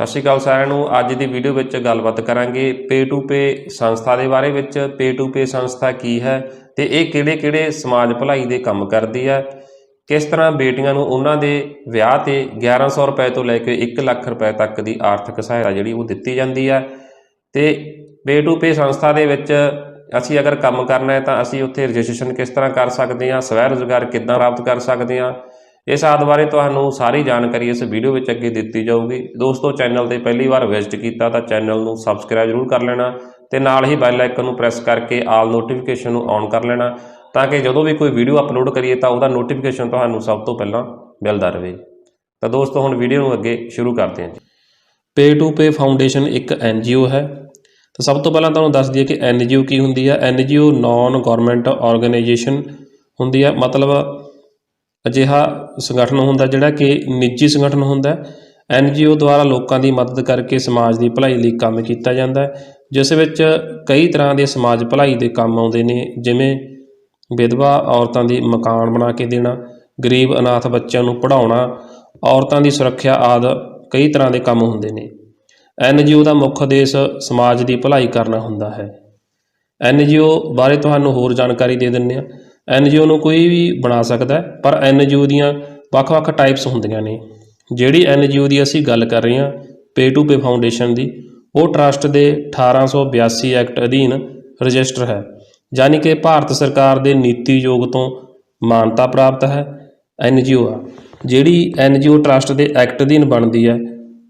ਸਤਿ ਸ਼੍ਰੀ ਅਕਾਲ ਸਾਰਿਆਂ ਨੂੰ। ਅੱਜ ਦੀ ਵੀਡੀਓ ਵਿੱਚ ਗੱਲਬਾਤ ਕਰਾਂਗੇ ਪੇ ਟੂ ਪੇ ਸੰਸਥਾ ਦੇ ਬਾਰੇ ਵਿੱਚ। ਪੇ ਟੂ ਪੇ ਸੰਸਥਾ ਕੀ ਹੈ ਤੇ ਇਹ ਕਿਹੜੇ-ਕਿਹੜੇ ਸਮਾਜ ਭਲਾਈ ਦੇ ਕੰਮ ਕਰਦੀ ਹੈ, ਕਿਸ ਤਰ੍ਹਾਂ ਬੇਟੀਆਂ ਨੂੰ ਉਹਨਾਂ ਦੇ ਵਿਆਹ ਤੇ 1100 ਰੁਪਏ ਤੋਂ ਲੈ ਕੇ 1 ਲੱਖ ਰੁਪਏ ਤੱਕ ਦੀ ਆਰਥਿਕ ਸਹਾਇਤਾ ਜਿਹੜੀ ਉਹ ਦਿੱਤੀ ਜਾਂਦੀ ਹੈ। ਤੇ ਪੇ ਟੂ ਪੇ ਸੰਸਥਾ ਦੇ ਵਿੱਚ ਅਸੀਂ ਅਗਰ ਕੰਮ ਕਰਨਾ ਹੈ ਤਾਂ ਅਸੀਂ ਉੱਥੇ ਰਜਿਸਟ੍ਰੇਸ਼ਨ ਕਿਸ ਤਰ੍ਹਾਂ ਕਰ ਸਕਦੇ ਹਾਂ, ਸਵੈ ਰੁਜ਼ਗਾਰ ਕਿੱਦਾਂ ਪ੍ਰਾਪਤ ਕਰ ਸਕਦੇ ਹਾਂ ਇਸ ਆਦ ਬਾਰੇ ਤੁਹਾਨੂੰ ਸਾਰੀ ਜਾਣਕਾਰੀ ਇਸ ਵੀਡੀਓ ਵਿੱਚ ਅੱਗੇ ਦਿੱਤੀ ਜਾਊਗੀ। ਦੋਸਤੋ, ਚੈਨਲ ਤੇ ਪਹਿਲੀ ਵਾਰ ਵਿਜ਼ਿਟ ਕੀਤਾ ਤਾਂ ਚੈਨਲ ਨੂੰ ਸਬਸਕ੍ਰਾਈਬ ਜ਼ਰੂਰ ਕਰ ਲੈਣਾ ਤੇ ਨਾਲ ਹੀ ਬੈਲ ਆਈਕਨ ਨੂੰ ਪ੍ਰੈਸ ਕਰਕੇ ਆਲ ਨੋਟੀਫਿਕੇਸ਼ਨ ਨੂੰ ਔਨ ਕਰ ਲੈਣਾ ਤਾਂ ਕਿ ਜਦੋਂ ਵੀ ਕੋਈ ਵੀਡੀਓ ਅਪਲੋਡ ਕਰੀਏ ਤਾਂ ਉਹਦਾ ਨੋਟੀਫਿਕੇਸ਼ਨ ਤੁਹਾਨੂੰ ਸਭ ਤੋਂ ਪਹਿਲਾਂ ਮਿਲਦਾ ਰਹੇ। ਤਾਂ ਦੋਸਤੋ, ਹੁਣ ਵੀਡੀਓ ਨੂੰ ਅੱਗੇ ਸ਼ੁਰੂ ਕਰਦੇ ਹਾਂ ਜੀ। ਪੇ ਟੂ ਪੇ ਫਾਊਂਡੇਸ਼ਨ ਇੱਕ ਐਨਜੀਓ ਹੈ। ਤਾਂ ਸਭ ਤੋਂ ਪਹਿਲਾਂ ਤੁਹਾਨੂੰ ਦੱਸ ਦਈਏ ਕਿ ਐਨਜੀਓ ਕੀ ਹੁੰਦੀ ਹੈ ਐਨਜੀਓ ਨਾਨ ਗਵਰਨਮੈਂਟ ਆਰਗੇਨਾਈਜੇਸ਼ਨ ਹੁੰਦੀ ਹੈ ਮਤਲਬ ਅਜਿਹਾ ਸੰਗਠਨ ਹੁੰਦਾ ਜਿਹੜਾ ਕਿ ਨਿੱਜੀ ਸੰਗਠਨ ਹੁੰਦਾ ਐੱਨ ਜੀ ਓ ਦੁਆਰਾ ਲੋਕਾਂ ਦੀ ਮਦਦ ਕਰਕੇ ਸਮਾਜ ਦੀ ਭਲਾਈ ਲਈ ਕੰਮ ਕੀਤਾ ਜਾਂਦਾ ਹੈ, ਜਿਸ ਵਿੱਚ ਕਈ ਤਰ੍ਹਾਂ ਦੇ ਸਮਾਜ ਭਲਾਈ ਦੇ ਕੰਮ ਆਉਂਦੇ ਨੇ, ਜਿਵੇਂ ਵਿਧਵਾ ਔਰਤਾਂ ਦੀ ਮਕਾਨ ਬਣਾ ਕੇ ਦੇਣਾ, ਗਰੀਬ ਅਨਾਥ ਬੱਚਿਆਂ ਨੂੰ ਪੜ੍ਹਾਉਣਾ, ਔਰਤਾਂ ਦੀ ਸੁਰੱਖਿਆ ਆਦਿ ਕਈ ਤਰ੍ਹਾਂ ਦੇ ਕੰਮ ਹੁੰਦੇ ਨੇ। ਐੱਨ ਜੀ ਓ ਦਾ ਮੁੱਖ ਉਦੇਸ਼ ਸਮਾਜ ਦੀ ਭਲਾਈ ਕਰਨਾ ਹੁੰਦਾ ਹੈ। ਐੱਨ ਜੀ ਓ ਬਾਰੇ ਤੁਹਾਨੂੰ ਹੋਰ ਜਾਣਕਾਰੀ ਦੇ ਦਿੰਦੇ ਆ ਐਨਜੀਓ ਨੂੰ ਕੋਈ ਵੀ ਬਣਾ ਸਕਦਾ ਹੈ, ਪਰ ਐਨਜੀਓ ਦੀਆਂ ਵੱਖ-ਵੱਖ ਟਾਈਪਸ ਹੁੰਦੀਆਂ ਨੇ। ਜਿਹੜੀ ਐਨਜੀਓ ਦੀ ਅਸੀਂ ਗੱਲ ਕਰ ਰਹੇ ਹਾਂ ਪੇ ਟੂ ਪੇ ਫਾਊਂਡੇਸ਼ਨ ਦੀ ਉਹ ਟਰਸਟ ਦੇ 1882 ਐਕਟ ਅਧੀਨ ਰਜਿਸਟਰ ਹੈ। ਯਾਨੀ ਕਿ ਭਾਰਤ ਸਰਕਾਰ ਦੇ ਨੀਤੀ ਯੋਗ ਤੋਂ ਮਾਨਤਾ ਪ੍ਰਾਪਤ ਹੈ ਐਨਜੀਓ ਆ। ਜਿਹੜੀ ਐਨਜੀਓ ਟਰਸਟ ਦੇ ਐਕਟ ਅਧੀਨ ਬਣਦੀ ਹੈ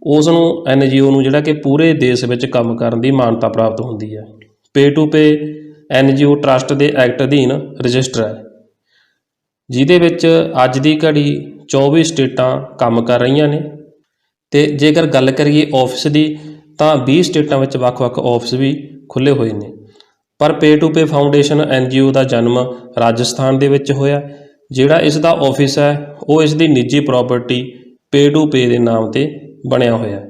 ਉਸ ਨੂੰ ਐਨਜੀਓ ਨੂੰ ਜਿਹੜਾ ਕਿ ਪੂਰੇ ਦੇਸ਼ ਵਿੱਚ ਕੰਮ ਕਰਨ ਦੀ ਮਾਨਤਾ ਪ੍ਰਾਪਤ ਹੁੰਦੀ ਹੈ। Pay to pay NGO trust ਦੇ ਐਕਟ ਅਧੀਨ ਰਜਿਸਟਰ ਹੈ। ਜਿਹਦੇ ਵਿੱਚ ਅੱਜ ਦੀ ਘੜੀ 24 ਸਟੇਟਾਂ ਕੰਮ ਕਰ ਰਹੀਆਂ ਨੇ ਤੇ ਜੇਕਰ ਗੱਲ ਕਰੀਏ ਆਫਿਸ ਦੀ, ਤਾਂ 20 ਸਟੇਟਾਂ ਵਿੱਚ ਵੱਖ-ਵੱਖ ਆਫਿਸ ਵੀ ਖੁੱਲੇ ਹੋਏ ਨੇ। ਪਰ pay to pay foundation NGO ਦਾ ਜਨਮ ਰਾਜਸਥਾਨ ਦੇ ਵਿੱਚ ਹੋਇਆ। ਜਿਹੜਾ ਇਸ ਦਾ ਆਫਿਸ ਹੈ, ਉਹ ਇਸ ਦੀ ਨਿੱਜੀ ਪ੍ਰਾਪਰਟੀ ਪੇ ਟੂ ਪੇ ਦੇ ਨਾਮ ਤੇ ਬਣਿਆ ਹੋਇਆ।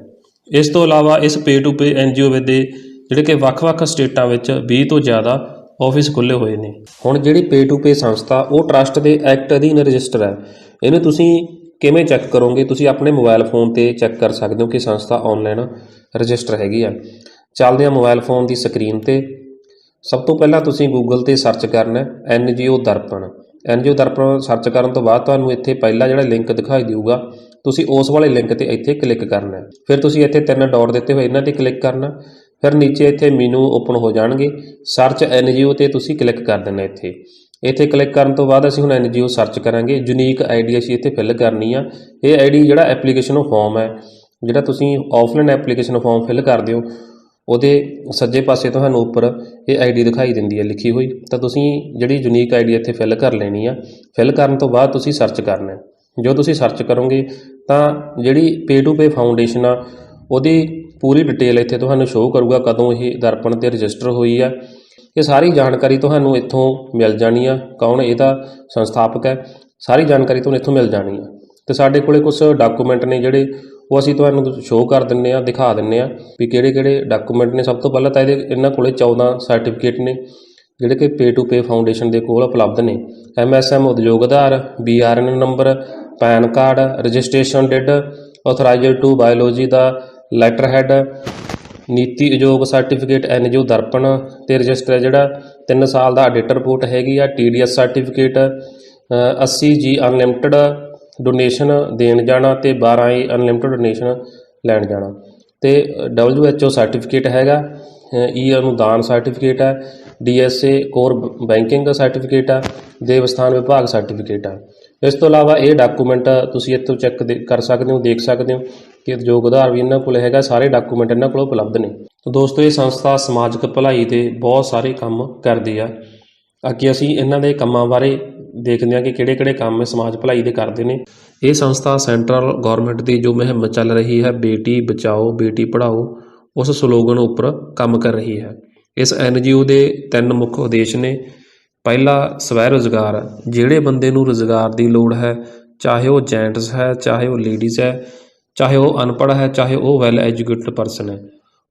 ਇਸ ਤੋਂ ਇਲਾਵਾ ਇਸ ਪੇ ਟੂ ਪੇ ਐਨਜੀਓ ਦੇ ਜਿਹੜੇ ਕਿ ਵੱਖ-ਵੱਖ ਸਟੇਟਾਂ ਵਿੱਚ 20 ਤੋਂ ਜ਼ਿਆਦਾ ਆਫਿਸ ਖੁੱਲੇ ਹੋਏ ਨੇ। ਹੁਣ ਜਿਹੜੀ ਪੇ ਟੂ ਪੇ ਸੰਸਥਾ, ਉਹ ਟਰਸਟ ਦੇ ਐਕਟ ਅਧੀਨ ਰਜਿਸਟਰ ਹੈ। ਇਹਨੂੰ ਤੁਸੀਂ ਕਿਵੇਂ ਚੈੱਕ ਕਰੋਗੇ? ਤੁਸੀਂ ਆਪਣੇ ਮੋਬਾਈਲ ਫੋਨ ਤੇ ਚੈੱਕ ਕਰ ਸਕਦੇ ਹੋ ਕਿ ਸੰਸਥਾ ਆਨਲਾਈਨ ਰਜਿਸਟਰ ਹੈਗੀ ਆ। ਚੱਲਦੇ ਆ ਮੋਬਾਈਲ ਫੋਨ ਦੀ ਸਕਰੀਨ ਤੇ। ਸਭ ਤੋਂ ਪਹਿਲਾਂ ਤੁਸੀਂ ਗੂਗਲ ਤੇ ਸਰਚ ਕਰਨਾ NGO Darpan. NGO Darpan search ਕਰਨ ਤੋਂ ਬਾਅਦ ਤੁਹਾਨੂੰ ਇੱਥੇ ਪਹਿਲਾ ਜਿਹੜਾ ਲਿੰਕ ਦਿਖਾਈ ਦੇਊਗਾ, ਤੁਸੀਂ ਉਸ ਵਾਲੇ ਲਿੰਕ ਤੇ ਇੱਥੇ ਕਲਿੱਕ ਕਰਨਾ ਫਿਰ ਤੁਸੀਂ ਇੱਥੇ ਤਿੰਨ ਡਾਟ ਦਿੱਤੇ ਹੋਏ, ਇਹਨਾਂ ਤੇ ਕਲਿੱਕ ਕਰਨਾ। ਫਿਰ ਨੀਚੇ ਇੱਥੇ ਮੀਨੂ ਓਪਨ ਹੋ ਜਾਣਗੇ। ਸਰਚ ਐਨਜੀਓ ਤੇ ਤੁਸੀਂ ਕਲਿੱਕ ਕਰ ਦੇਣਾ ਇੱਥੇ। ਇੱਥੇ ਕਲਿੱਕ ਕਰਨ ਤੋਂ ਬਾਅਦ ਅਸੀਂ ਹੁਣ ਐਨਜੀਓ ਸਰਚ ਕਰਾਂਗੇ। ਯੂਨੀਕ ਆਈਡੀ ਅਸੀਂ ਇੱਥੇ ਫਿਲ ਕਰਨੀ ਆ। ਇਹ ਆਈਡੀ ਜਿਹੜਾ ਐਪਲੀਕੇਸ਼ਨ ਫਾਰਮ ਹੈ, ਜਿਹੜਾ ਤੁਸੀਂ ਆਫਲਾਈਨ ਐਪਲੀਕੇਸ਼ਨ ਫਾਰਮ ਫਿਲ ਕਰਦੇ ਹੋ ਉਹਦੇ ਸੱਜੇ ਪਾਸੇ ਤੁਹਾਨੂੰ ਉੱਪਰ ਇਹ ਆਈਡੀ ਦਿਖਾਈ ਦਿੰਦੀ ਹੈ, ਲਿਖੀ ਹੋਈ। ਤਾਂ ਤੁਸੀਂ ਜਿਹੜੀ ਯੂਨੀਕ ਆਈਡੀ ਇੱਥੇ ਫਿਲ ਕਰ ਲੈਣੀ ਆ ਫਿਲ ਕਰਨ ਤੋਂ ਬਾਅਦ ਤੁਸੀਂ ਸਰਚ ਕਰਨਾ ਜੋ ਤੁਸੀਂ ਸਰਚ ਕਰੋਗੇ, ਤਾਂ ਜਿਹੜੀ ਪੇ ਟੂ ਪੇ ਫਾਊਂਡੇਸ਼ਨ ਆ, ਉਹਦੀ ਪੂਰੀ ਡਿਟੇਲ ਇੱਥੇ ਤੁਹਾਨੂੰ ਸ਼ੋਅ ਕਰੂਗਾ ਕਦੋਂ ਇਹ ਦਰਪਣ ਤੇ ਰਜਿਸਟਰ ਹੋਈ ਆ। ਇਹ ਸਾਰੀ ਜਾਣਕਾਰੀ ਤੁਹਾਨੂੰ ਇੱਥੋਂ ਮਿਲ ਜਾਣੀ ਆ। ਕੌਣ ਇਹਦਾ ਸੰਸਥਾਪਕ ਹੈ। ਸਾਰੀ ਜਾਣਕਾਰੀ ਤੁਹਾਨੂੰ ਇੱਥੋਂ ਮਿਲ ਜਾਣੀ ਆ। ਤੇ ਸਾਡੇ ਕੋਲੇ ਕੁਝ ਡਾਕੂਮੈਂਟ ਨੇ ਜਿਹੜੇ, ਉਹ ਅਸੀਂ ਤੁਹਾਨੂੰ ਸ਼ੋਅ ਕਰ ਦਿੰਨੇ ਆ, ਦਿਖਾ ਦਿੰਨੇ ਆ ਵੀ ਕਿਹੜੇ ਕਿਹੜੇ ਡਾਕੂਮੈਂਟ ਨੇ। ਸਭ ਤੋਂ ਪਹਿਲਾਂ ਤਾਂ ਇਹਦੇ, ਇਹਨਾਂ ਕੋਲੇ 14 ਸਰਟੀਫਿਕੇਟ ਨੇ, ਜਿਹੜੇ ਕਿ ਪੇ ਟੂ ਪੇ ਫਾਊਂਡੇਸ਼ਨ ਦੇ ਕੋਲ ਉਪਲਬਧ ਨੇ। MSM Udyog Aadhaar BRN number PAN card registration deed authorized to biology the letter head Niti Udyog certificate NGO ਦਰਪਣ ਤੇ ਰਜਿਸਟਰ ਹੈ ਜਿਹੜਾ 3 ਸਾਲ ਦਾ ਆਡਿਟ ਰਿਪੋਰਟ ਹੈਗੀ ਆ ਟੀਡੀਐਸ ਸਰਟੀਫਿਕੇਟ 80 ਜੀ ਅਨਲਿਮਟਿਡ ਡੋਨੇਸ਼ਨ ਦੇਣ ਜਾਣਾ ਤੇ 12 ਈ ਅਨਲਿਮਟਿਡ ਡੋਨੇਸ਼ਨ ਲੈਣ ਜਾਣਾ। ਤੇ WHO ਸਰਟੀਫਿਕੇਟ ਹੈਗਾ ਈ e ਅਨੁਦਾਨ ਸਰਟੀਫਿਕੇਟ ਹੈ ਡੀਐਸਏ ਕੋਰ ਬੈਂਕਿੰਗ ਦਾ ਸਰਟੀਫਿਕੇਟ ਹੈ, ਦੇਵਸਥਾਨ ਵਿਭਾਗ ਸਰਟੀਫਿਕੇਟ ਹੈ। ਇਸ ਤੋਂ ਇਲਾਵਾ ਇਹ ਡਾਕੂਮੈਂਟ ਤੁਸੀਂ ਇੱਥੋਂ ਚੈੱਕ ਕਰ ਸਕਦੇ ਹੋ, ਦੇਖ ਸਕਦੇ ਹੋ ਕਿ ਆਧਾਰ ਵੀ ਇਹਨਾਂ ਕੋਲ ਹੈਗਾ, ਸਾਰੇ ਡਾਕੂਮੈਂਟ ਇਹਨਾਂ ਕੋਲ ਉਪਲਬਧ ਨੇ। ਤਾਂ ਦੋਸਤੋ, ਇਹ ਸੰਸਥਾ ਸਮਾਜਿਕ ਭਲਾਈ ਦੇ ਬਹੁਤ ਸਾਰੇ ਕੰਮ ਕਰਦੀ ਆ। ਅੱਗੇ ਅਸੀਂ ਇਹਨਾਂ ਦੇ ਕੰਮਾਂ ਬਾਰੇ ਦੇਖਦੇ ਹਾਂ ਕਿ ਕਿਹੜੇ-ਕਿਹੜੇ ਕੰਮ ਸਮਾਜ ਭਲਾਈ ਦੇ ਕਰਦੇ ਨੇ। ਇਹ ਸੰਸਥਾ ਸੈਂਟਰਲ ਗਵਰਨਮੈਂਟ ਦੀ ਜੋ ਮੁਹਿੰਮ ਚੱਲ ਰਹੀ ਹੈ, ਬੇਟੀ ਬਚਾਓ, ਬੇਟੀ ਪੜ੍ਹਾਓ, ਉਸ ਸਲੋਗਨ ਉੱਪਰ ਕੰਮ ਕਰ ਰਹੀ ਹੈ। ਇਸ ਐਨਜੀਓ ਦੇ ਤਿੰਨ ਮੁੱਖ ਉਦੇਸ਼ ਨੇ। ਪਹਿਲਾ ਸਵੈ ਰੋਜ਼ਗਾਰ ਜਿਹੜੇ ਬੰਦੇ ਨੂੰ ਰੋਜ਼ਗਾਰ ਦੀ ਲੋੜ ਹੈ, ਚਾਹੇ ਉਹ ਜੈਂਟਸ ਹੈ, ਚਾਹੇ ਉਹ ਲੇਡੀਜ਼ ਹੈ ਚਾਹੇ ਉਹ ਅਨਪੜ੍ਹ ਹੈ, ਚਾਹੇ ਉਹ ਵੈਲ ਐਜੂਕੇਟਡ ਪਰਸਨ ਹੈ।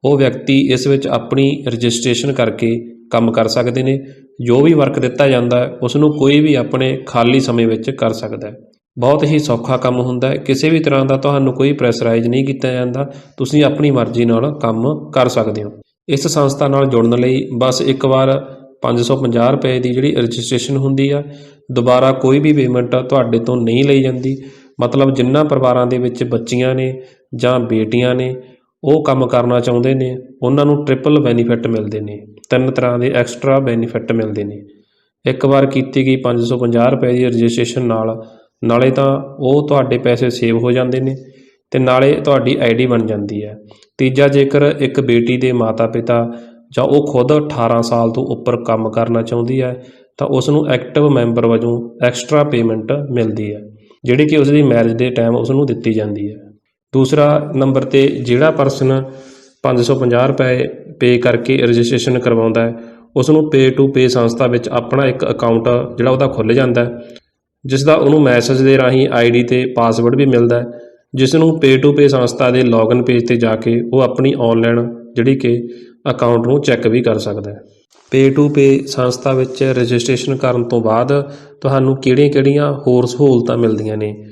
ਉਹ ਵਿਅਕਤੀ ਇਸ ਵਿੱਚ ਆਪਣੀ ਰਜਿਸਟ੍ਰੇਸ਼ਨ ਕਰਕੇ ਕੰਮ ਕਰ ਸਕਦੇ ਨੇ। ਜੋ ਵੀ ਵਰਕ ਦਿੱਤਾ ਜਾਂਦਾ ਹੈ ਉਸ ਨੂੰ ਕੋਈ ਵੀ ਆਪਣੇ ਖਾਲੀ ਸਮੇਂ ਵਿੱਚ ਕਰ ਸਕਦਾ ਹੈ। ਬਹੁਤ ਹੀ ਸੌਖਾ ਕੰਮ ਹੁੰਦਾ ਹੈ। ਕਿਸੇ ਵੀ ਤਰ੍ਹਾਂ ਦਾ ਤੁਹਾਨੂੰ ਕੋਈ ਪ੍ਰੈਸ਼ਰਾਈਜ਼ ਨਹੀਂ ਕੀਤਾ ਜਾਂਦਾ। ਤੁਸੀਂ ਆਪਣੀ ਮਰਜ਼ੀ ਨਾਲ ਕੰਮ ਕਰ ਸਕਦੇ ਹੋ। ਇਸ ਸੰਸਥਾ ਨਾਲ ਜੁੜਨ ਲਈ ਬਸ ਇੱਕ ਵਾਰ 550 ਰੁਪਏ ਦੀ ਜਿਹੜੀ ਰਜਿਸਟ੍ਰੇਸ਼ਨ ਹੁੰਦੀ ਆ, ਦੁਬਾਰਾ ਕੋਈ ਵੀ ਪੇਮੈਂਟ ਤੁਹਾਡੇ ਤੋਂ ਨਹੀਂ ਲਈ ਜਾਂਦੀ। ਮਤਲਬ ਜਿਨ੍ਹਾਂ ਪਰਿਵਾਰਾਂ ਦੇ ਵਿੱਚ ਬੱਚੀਆਂ ਨੇ ਜਾਂ ਬੇਟੀਆਂ ਨੇ, ਉਹ ਕੰਮ ਕਰਨਾ ਚਾਹੁੰਦੇ ਨੇ, ਉਹਨਾਂ ਨੂੰ ਟ੍ਰਿਪਲ ਬੈਨੀਫਿਟ ਮਿਲਦੇ ਨੇ, ਤਿੰਨ ਤਰ੍ਹਾਂ ਦੇ ਐਕਸਟਰਾ ਬੈਨੀਫਿਟ ਮਿਲਦੇ ਨੇ। ਇੱਕ ਵਾਰ ਕੀਤੀ ਗਈ 550 ਰੁਪਏ ਦੀ ਰਜਿਸਟ੍ਰੇਸ਼ਨ ਨਾਲ, ਨਾਲੇ ਤਾਂ ਉਹ ਤੁਹਾਡੇ ਪੈਸੇ ਸੇਵ ਹੋ ਜਾਂਦੇ ਨੇ ਤੇ ਨਾਲੇ ਤੁਹਾਡੀ ਆਈਡੀ ਬਣ ਜਾਂਦੀ ਹੈ। ਤੀਜਾ ਜੇਕਰ ਇੱਕ ਬੇਟੀ ਦੇ ਮਾਤਾ-ਪਿਤਾ ਜਾਂ ਉਹ ਖੁਦ 18 ਸਾਲ ਤੋਂ ਉੱਪਰ ਕੰਮ ਕਰਨਾ ਚਾਹੁੰਦੀ ਹੈ, ਤਾਂ ਉਸ ਨੂੰ ਐਕਟਿਵ ਮੈਂਬਰ ਵਜੋਂ ਐਕਸਟਰਾ ਪੇਮੈਂਟ ਮਿਲਦੀ ਹੈ। ਜਿਹੜੀ ਕਿ ਉਸ ਦੀ ਮੈਰਿਜ ਦੇ ਟਾਈਮ ਉਸ ਨੂੰ ਦਿੱਤੀ ਜਾਂਦੀ ਹੈ। ਦੂਸਰਾ ਨੰਬਰ ਤੇ ਜਿਹੜਾ ਪਰਸਨ 550 ਰੁਪਏ ਪੇ ਕਰਕੇ ਰਜਿਸਟ੍ਰੇਸ਼ਨ ਕਰਵਾਉਂਦਾ ਹੈ ਉਸ ਨੂੰ ਪੇ ਟੂ ਪੇ ਸੰਸਥਾ ਵਿੱਚ ਆਪਣਾ ਇੱਕ ਅਕਾਊਂਟ ਜਿਹੜਾ ਉਹਦਾ ਖੁੱਲ੍ਹ ਜਾਂਦਾ ਹੈ ਜਿਸ ਦਾ ਉਹਨੂੰ ਮੈਸੇਜ ਦੇ ਰਾਹੀਂ ਆਈਡੀ ਤੇ ਪਾਸਵਰਡ ਵੀ ਮਿਲਦਾ ਹੈ ਜਿਸ ਨੂੰ ਪੇ ਟੂ ਪੇ ਸੰਸਥਾ ਦੇ ਲੌਗਇਨ ਪੇਜ ਤੇ ਜਾ ਕੇ ਉਹ ਆਪਣੀ ਆਨਲਾਈਨ ਜਿਹੜੀ ਕਿ ਅਕਾਊਂਟ ਨੂੰ ਚੈੱਕ ਵੀ ਕਰ ਸਕਦਾ ਹੈ। ਪੇ ਟੂ ਪੇ ਸੰਸਥਾ ਵਿੱਚ ਰਜਿਸਟ੍ਰੇਸ਼ਨ ਕਰਨ ਤੋਂ ਬਾਅਦ ਤੁਹਾਨੂੰ ਕਿਹੜੀਆਂ-ਕਿਹੜੀਆਂ ਹੋਰ ਸਹੂਲਤਾਂ ਮਿਲਦੀਆਂ ਨੇ?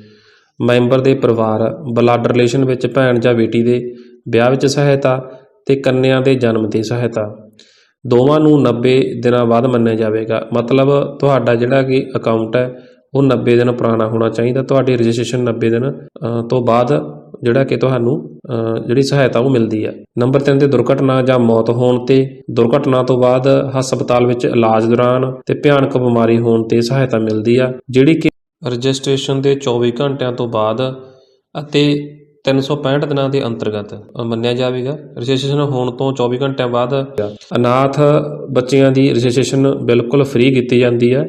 ਮੈਂਬਰ ਦੇ ਪਰਿਵਾਰ ਬਲੱਡ ਰਿਲੇਸ਼ਨ ਵਿੱਚ ਭੈਣ ਜਾਂ ਬੇਟੀ ਦੇ ਵਿਆਹ ਵਿੱਚ ਸਹਾਇਤਾ ਤੇ ਕੰਨਿਆਂ ਦੇ ਜਨਮ ਦੀ ਸਹਾਇਤਾ। ਦੋਵਾਂ ਨੂੰ 90 ਦਿਨਾਂ ਬਾਅਦ ਮੰਨਿਆ ਜਾਵੇਗਾ। ਮਤਲਬ ਤੁਹਾਡਾ ਜਿਹੜਾ ਕਿ ਅਕਾਊਂਟ ਹੈ, ਉਹ 90 ਦਿਨ ਪੁਰਾਣਾ ਹੋਣਾ ਚਾਹੀਦਾ। ਤੁਹਾਡੀ ਰਜਿਸਟ੍ਰੇਸ਼ਨ 90 ਦਿਨ ਤੋਂ ਬਾਅਦ ਜਿਹੜਾ ਕਿ ਤੁਹਾਨੂੰ ਜਿਹੜੀ ਸਹਾਇਤਾ ਉਹ ਮਿਲਦੀ ਹੈ ਨੰਬਰ 3 ਤੇ ਦੁਰਘਟਨਾ ਜਾਂ ਮੌਤ ਹੋਣ ਤੇ, ਦੁਰਘਟਨਾ ਤੋਂ ਬਾਅਦ ਹਸਪਤਾਲ ਵਿੱਚ ਇਲਾਜ ਦੌਰਾਨ ਤੇ ਭਿਆਨਕ ਬਿਮਾਰੀ ਹੋਣ ਤੇ ਸਹਾਇਤਾ ਮਿਲਦੀ ਆ, ਜਿਹੜੀ ਕਿ ਰਜਿਸਟ੍ਰੇਸ਼ਨ ਦੇ 24 ਘੰਟਿਆਂ ਤੋਂ ਬਾਅਦ ਅਤੇ 365 ਦਿਨਾਂ ਦੇ ਅੰਤਰਗਤ ਮੰਨਿਆ ਜਾਵੇਗਾ। ਰਜਿਸਟ੍ਰੇਸ਼ਨ ਹੋਣ ਤੋਂ 24 ਘੰਟਿਆਂ ਬਾਅਦ ਅਨਾਥ ਬੱਚਿਆਂ ਦੀ ਰਜਿਸਟ੍ਰੇਸ਼ਨ ਬਿਲਕੁਲ ਫ੍ਰੀ ਕੀਤੀ ਜਾਂਦੀ ਹੈ